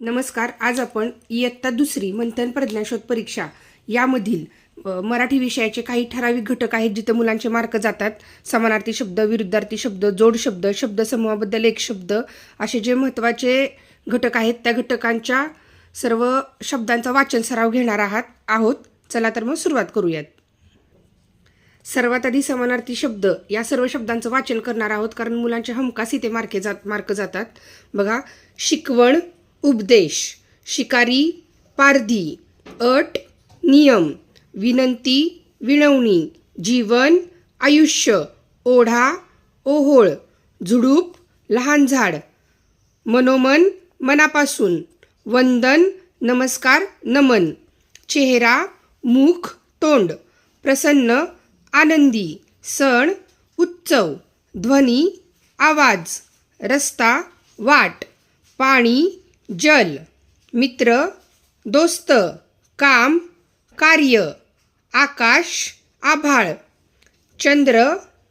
नमस्कार आज आपण इयत्ता दुसरी मंथन प्रज्ञाशोध परीक्षा यामधील मराठी विषयाचे काही ठराविक घटक आहेत जिथे मुलांचे मार्क जातात. समानार्थी शब्द विरुद्धार्थी शब्द जोड शब्द शब्दसमूहाबद्दल एक शब्द असे जे महत्त्वाचे घटक आहेत त्या घटकांच्या सर्व शब्दांचा वाचन सराव घेणार आहात आहोत. चला तर मग सुरुवात करूयात. सर्वात आधी समानार्थी शब्द या सर्व शब्दांचं वाचन करणार आहोत कारण मुलांचे हमखास इथे मार्के जात मार्क जातात. बघा शिकवण उपदेश शिकारी पारधी अट नियम विनंती विनवणी जीवन आयुष्य ओढा ओहोळ झुडूप लहान झाड मनोमन मनापासून वंदन नमस्कार नमन चेहरा मुख तोंड प्रसन्न आनंदी सण उत्सव ध्वनी आवाज रस्ता वाट पाणी जल मित्र दोस्त काम कार्य आकाश आभाळ चंद्र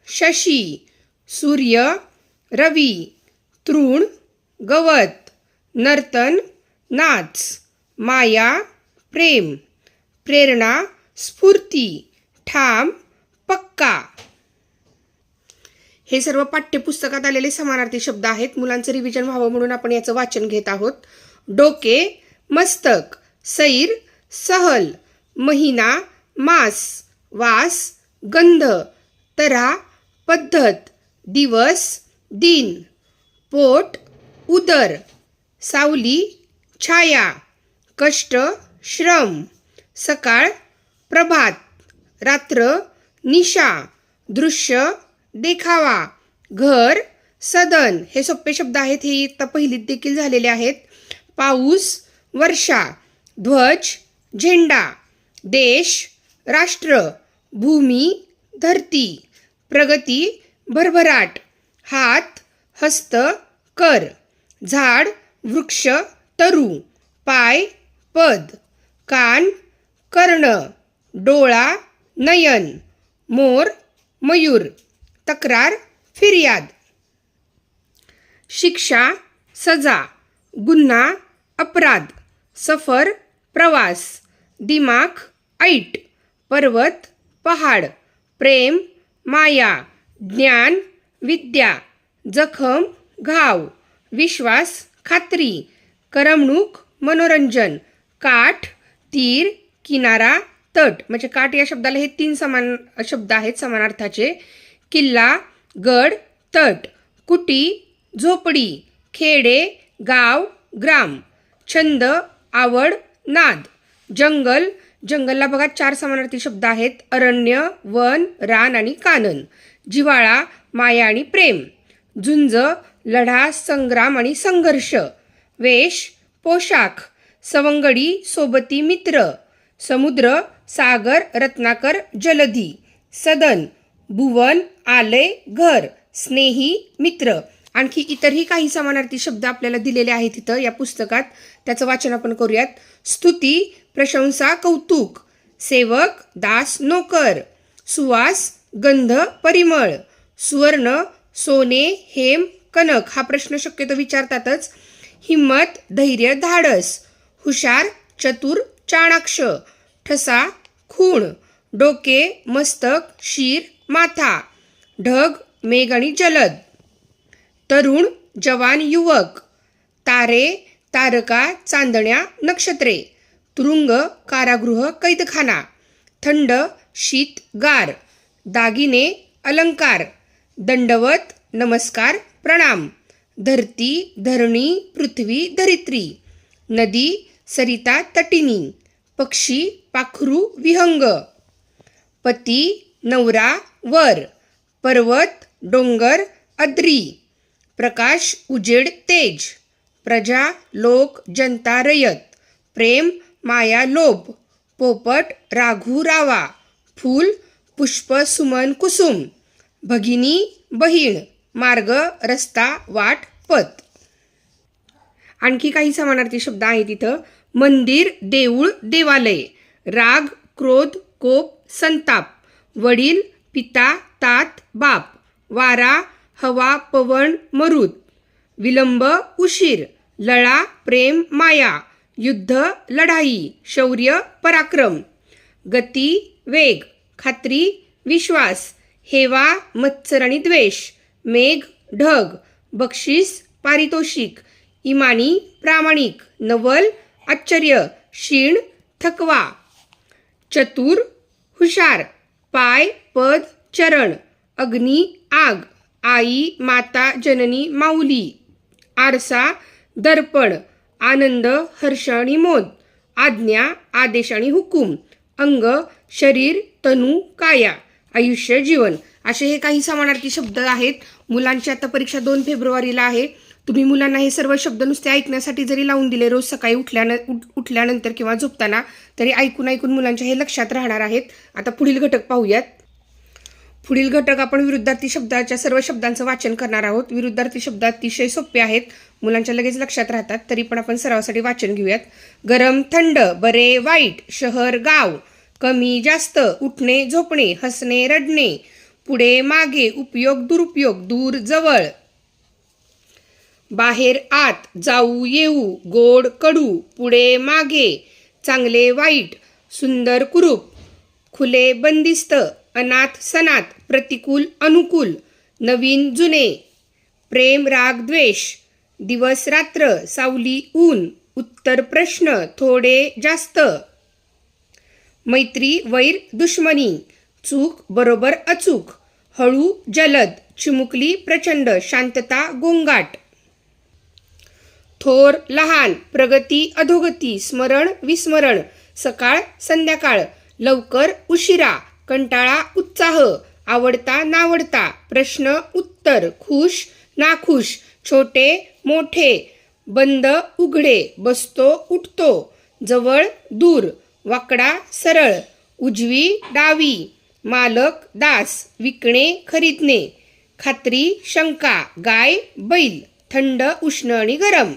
शशी सूर्य रवी तृण गवत नर्तन नाच माया प्रेम प्रेरणा स्फूर्ती ठाम पक्का। हे सर्व पाठ्यपुस्तकात आलेले समानार्थी शब्द आहेत. मुलांचं रिव्हिजन व्हावं म्हणून आपण याचं वाचन घेत आहोत. डोके मस्तक सैर सहल महिना मास वास गंध तरा पद्धत दिवस दिन पोट उदर सावली छाया कष्ट श्रम सकाळ प्रभात रात्र निशा दृश्य देखावा. घर सदन. हे सोपे शब्द आहेत हे इयत्ता पहिलीत देखील झालेले आहेत. पाऊस वर्षा. ध्वज झेंडा. देश राष्ट्र. भूमी धरती. प्रगती भरभराट. हात हस्त कर. झाड वृक्ष तरू. पाय पद. कान कर्ण. डोळा नयन. मोर मयूर. तक्रार फिर्याद. शिक्षा सजा गुन्हा अपराध सफर प्रवास दिमाग ऐट पर्वत पहाड प्रेम माया ज्ञान विद्या जखम घाव विश्वास खात्री करमणूक मनोरंजन काठ तीर किनारा तट. म्हणजे काठ या शब्दाला हे तीन समान शब्द आहेत समानार्थाचे. किल्ला गड तट कुटी झोपडी खेडे गाव ग्राम छंद आवड नाद जंगल. जंगलला बघा चार समानार्थी शब्द आहेत. अरण्य वन रान आणि कानन. जिव्हाळा माया आणि प्रेम. झुंज लढा संग्राम आणि संघर्ष. वेश पोशाख. सवंगडी सोबती मित्र. समुद्र सागर रत्नाकर जलधी. सदन. भुवन आलय घर स्नेही मित्र. आणखी इतरही काही समानार्थी शब्द आपल्याला दिलेले आहेत तिथं या पुस्तकात. त्याचं वाचन आपण करूयात. स्तुती प्रशंसा कौतुक. सेवक दास नोकर. सुवास गंध परिमळ. सुवर्ण सोने हेम कनक. हा प्रश्न शक्यतो विचारतातच. हिम्मत धैर्य धाडस. हुशार चतुर चाणाक्ष. ठसा खूण. डोके मस्तक शीर माथा ढग मेघ आणि जलद. तरुण जवान युवक तारे तारका चांदण्या नक्षत्रे तुरुंग कारागृह कैदखाना थंड शीत गार दागिने अलंकार दंडवत नमस्कार प्रणाम धरती धरणी पृथ्वी धरित्री नदी सरिता तटिनी पक्षी पाखरू विहंग पती नवरा वर. पर्वत डोंगर अद्री. प्रकाश उजेड तेज. प्रजा लोक जनता रयत. प्रेम माया लोभ. पोपट राघू रावा. फूल पुष्प सुमन कुसुम. भगिनी बहीण. मार्ग रस्ता वाट पत आणखी काही समानार्थी शब्द आहेत इथं. मंदिर देऊळ देवालय. राग क्रोध कोप संताप. वडील पिता तात बाप वारा हवा पवन मरुद विलंब उशीर लळा प्रेम माया युद्ध लढाई शौर्य पराक्रम गती वेग खात्री विश्वास हेवा मत्सर आणि द्वेष मेघ ढग बक्षीस पारितोषिक इमानी प्रामाणिक नवल आश्चर्य क्षीण थकवा चतुर हुशार पाय पद चरण अग्नी आग आई माता जननी माऊली आरसा दर्पण आनंद हर्ष आणि मोद आज्ञा आदेश आणि हुकूम अंग शरीर तनू काया आयुष्य जीवन. असे हे काही समानार्थी शब्द आहेत. मुलांची आता परीक्षा दोन फेब्रुवारीला आहे. तुम्ही मुलांना हे सर्व शब्द नुसते ऐकण्यासाठी जरी लावून दिले रोज सकाळी उठल्यान उठ- उठल्यानंतर किंवा झोपताना तरी ऐकून ऐकून मुलांच्या हे लक्षात राहणार आहेत. आता पुढील घटक पाहूयात. पुढील घटक आपण विरुद्धार्थी शब्दाच्या सर्व शब्दांचं वाचन करणार आहोत. विरुद्धार्थी शब्द अतिशय सोपे आहेत. मुलांच्या लगेच लक्षात राहतात. तरी पण आपण सरावासाठी वाचन घेऊयात. गरम थंड बरे वाईट शहर गाव कमी जास्त उठणे झोपणे हसणे रडणे पुढे मागे उपयोग दुरुपयोग दूर जवळ. बाहेर आत जाऊ येऊ गोड कडू पुढे मागे चांगले वाईट सुंदर कुरूप खुले बंदिस्त अनाथ सनात प्रतिकूल अनुकूल नवीन जुने प्रेम राग द्वेष दिवस रात्र सावली ऊन उत्तर प्रश्न थोडे जास्त मैत्री वैर दुश्मनी चूक बरोबर अचूक हळू जलद चिमुकली प्रचंड शांतता गोंगाट. थोर लहान प्रगती अधोगती स्मरण विस्मरण सकाळ संध्याकाळ लवकर उशिरा कंटाळा उत्साह आवडता नावडता प्रश्न उत्तर खुश नाखुश छोटे मोठे बंद उघडे बसतो उठतो जवळ दूर वाकडा सरळ उजवी डावी मालक दास विकणे खरीदणे खात्री शंका गाय बैल थंड उष्ण आणि गरम.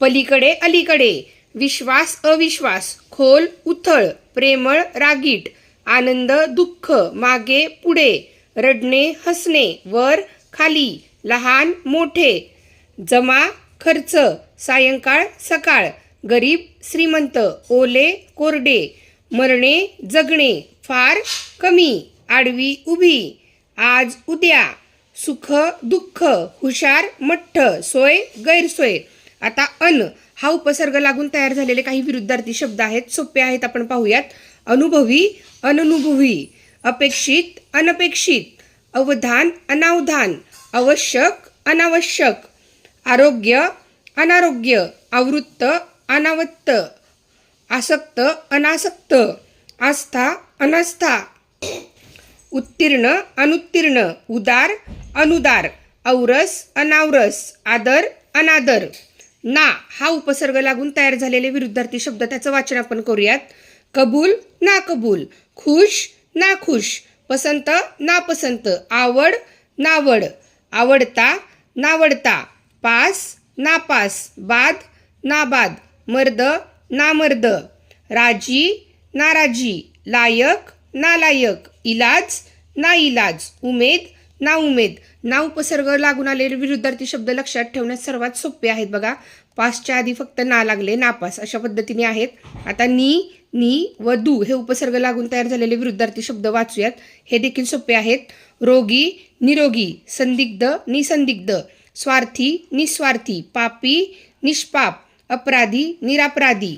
पलीकडे अलीकडे. विश्वास अविश्वास. खोल उथळ. प्रेमळ रागीट. आनंद दुःख. मागे पुढे. रडणे हसणे. वर खाली. लहान मोठे. जमा खर्च. सायंकाळ सकाळ. गरीब श्रीमंत. ओले कोरडे. मरणे जगणे. फार कमी. आडवी उभी. आज उद्या. सुख दुःख. हुशार मठ्ठ. सोय गैरसोय. आता अन हा उपसर्ग लागून तयार झालेले काही विरुद्धार्थी शब्द आहेत सोपे आहेत आपण पाहूयात. अनुभवी अननुभवी अपेक्षित अनपेक्षित अवधान अनावधान आवश्यक अनावश्यक आरोग्य अनारोग्य आवृत्त अनावत्त आसक्त अनासक्त आस्था अनास्था उत्तीर्ण अनुत्तीर्ण उदार अनुदार औरस अनावरस आदर अनादर. ना हा उपसर्ग लागून तयार झालेले विरुद्धार्थी शब्द त्याचं वाचन आपण करूयात. कबूल ना कबूल. खुश ना खुश. पसंत नापसंत आवड नावड. आवडता नावडता. पास नापास बाद नाबाद मर्द नामर्द राजी नाराजी लायक नालायक इलाज ना इलाज. उमेद ना उमेद. ना उपसर्ग लागून आलेले विरुद्धार्थी शब्द लक्षात ठेवण्यास सर्वात सोपे आहेत बघा. पासच्या आधी फक्त ना लागले नापास अशा पद्धतीने आहेत. आता नी नी व दू हे उपसर्ग लागून तयार झालेले विरुद्धार्थी शब्द वाचूयात. हे देखील सोपे आहेत. रोगी निरोगी संदिग्ध निसंदिग्ध स्वार्थी निस्वार्थी पापी निष्पाप अपराधी निरापराधी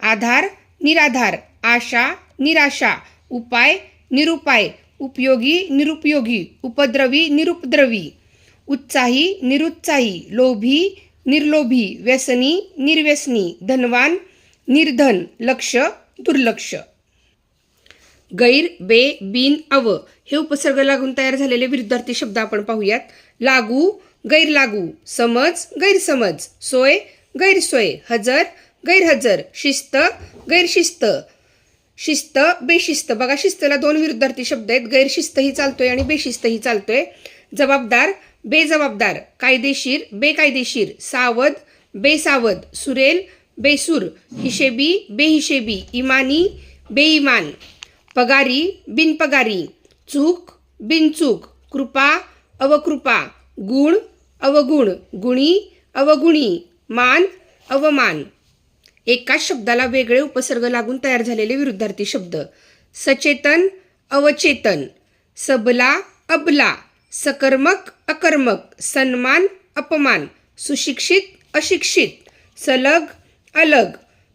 आधार निराधार आशा निराशा उपाय निरुपाय उपयोगी निरुपयोगी उपद्रवी निरुपद्रवी उत्साही निरुत्साही लोभी निर्लोभी व्यसनी निर्व्यसनी धनवान निर्धन लक्ष दुर्लक्ष. गैर बे बिन अव हे उपसर्ग लागून तयार झालेले विरुद्धार्थी शब्द आपण पाहूयात. लागू गैरलागू समज गैरसमज सोय गैरसोय हजर गैरहजर शिस्त गैरशिस्त शिस्त बेशिस्त. बघा शिस्तला दोन विरुद्धार्थी शब्द आहेत. गैरशिस्तही चालतोय आणि बेशिस्तही चालतोय. जबाबदार बेजबाबदार. कायदेशीर बेकायदेशीर. सावध बेसावध. सुरेल बेसूर. हिशेबी बेहिशेबी. इमानी बेईमान पगारी बिनपगारी. चूक बिनचूक. कृपा अवकृपा. गुण अवगुण. गुणी अवगुणी. मान अवमान. एकाच शब्दाला वेगळे उपसर्ग लागून तयार झालेले विरुद्धार्थी शब्द. सचेतन अवचेतन. सबला अबला. सकर्मक अकर्मक. सन्मान अपमान. सुशिक्षित अशिक्षित. सलग अलग.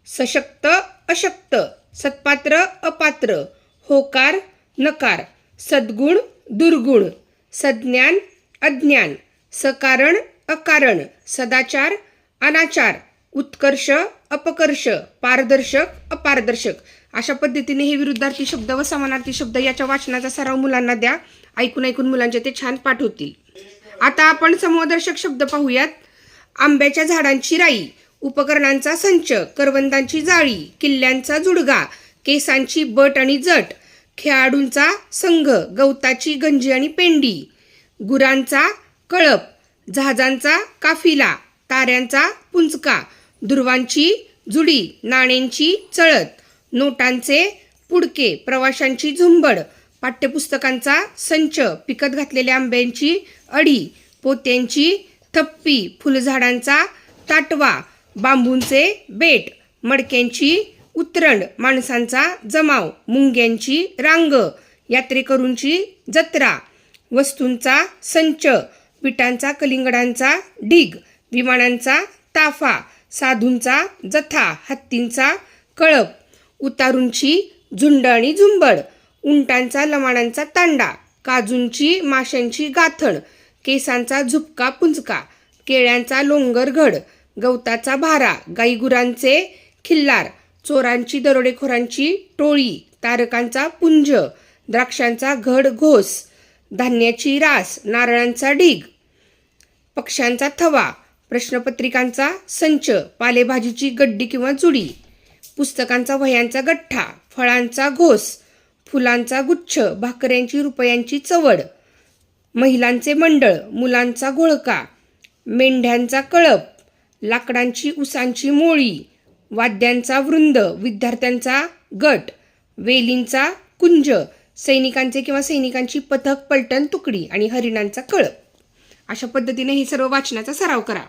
सशक्त अशक्त. सत्पात्र अपात्र. होकार नकार. सद्गुण दुर्गुण. सज्ञान अज्ञान. सकारण अकारण. सदाचार अनाचार. उत्कर्ष अपकर्ष पारदर्शक अपारदर्शक. अशा पद्धतीने हे विरुद्धार्थी शब्द व समानार्थी शब्द याच्या वाचनाचा सराव मुलांना द्या. ऐकून ऐकून मुलांचे ते छान पाठ होतील आता आपण समूहदर्शक शब्द पाहूयात. आंब्याच्या झाडांची राई उपकरणांचा संच करवंदांची जाळी किल्ल्यांचा जुडगा केसांची बट आणि जट खेळाडूंचा संघ गवताची गंजी आणि पेंडी गुरांचा कळप जहाजांचा काफिला ताऱ्यांचा पुंचका दुर्वांची जुडी नाण्यांची चळत नोटांचे पुडके प्रवाशांची झुंबड पाठ्यपुस्तकांचा संच पिकत घातलेल्या आंब्यांची अडी पोत्यांची थप्पी फुलझाडांचा ताटवा बांबूंचे बेट मडक्यांची उतरंड माणसांचा जमाव मुंग्यांची रांग यात्रेकरूंची जत्रा वस्तूंचा संच विटांचा कलिंगडांचा ढीग विमानांचा ताफा साधूंचा जथा हत्तींचा कळप उतारूंची झुंड आणि झुंबड उंटांचा लमाणांचा तांडा काजूंची माशांची गाथण केसांचा झुपका पुंजका केळ्यांचा लोंगर घड गवताचा भारा गाईगुरांचे खिल्लार चोरांची दरोडेखोरांची टोळी तारकांचा पुंज द्राक्षांचा घड घोस धान्याची रास नारळांचा ढीग पक्ष्यांचा थवा प्रश्नपत्रिकांचा संच पालेभाजीची गड्डी किंवा जुडी पुस्तकांचा वह्यांचा गठ्ठा फळांचा घोस फुलांचा गुच्छ भाकऱ्यांची रुपयांची चवड महिलांचे मंडळ मुलांचा घोळका मेंढ्यांचा कळप लाकडांची उसांची मोळी वाद्यांचा वृंद विद्यार्थ्यांचा गट वेलींचा कुंज सैनिकांचे किंवा सैनिकांची पथक पलटण तुकडी आणि हरिणांचा कळप. अशा पद्धतीने हे सर्व वाचनाचा सराव करा.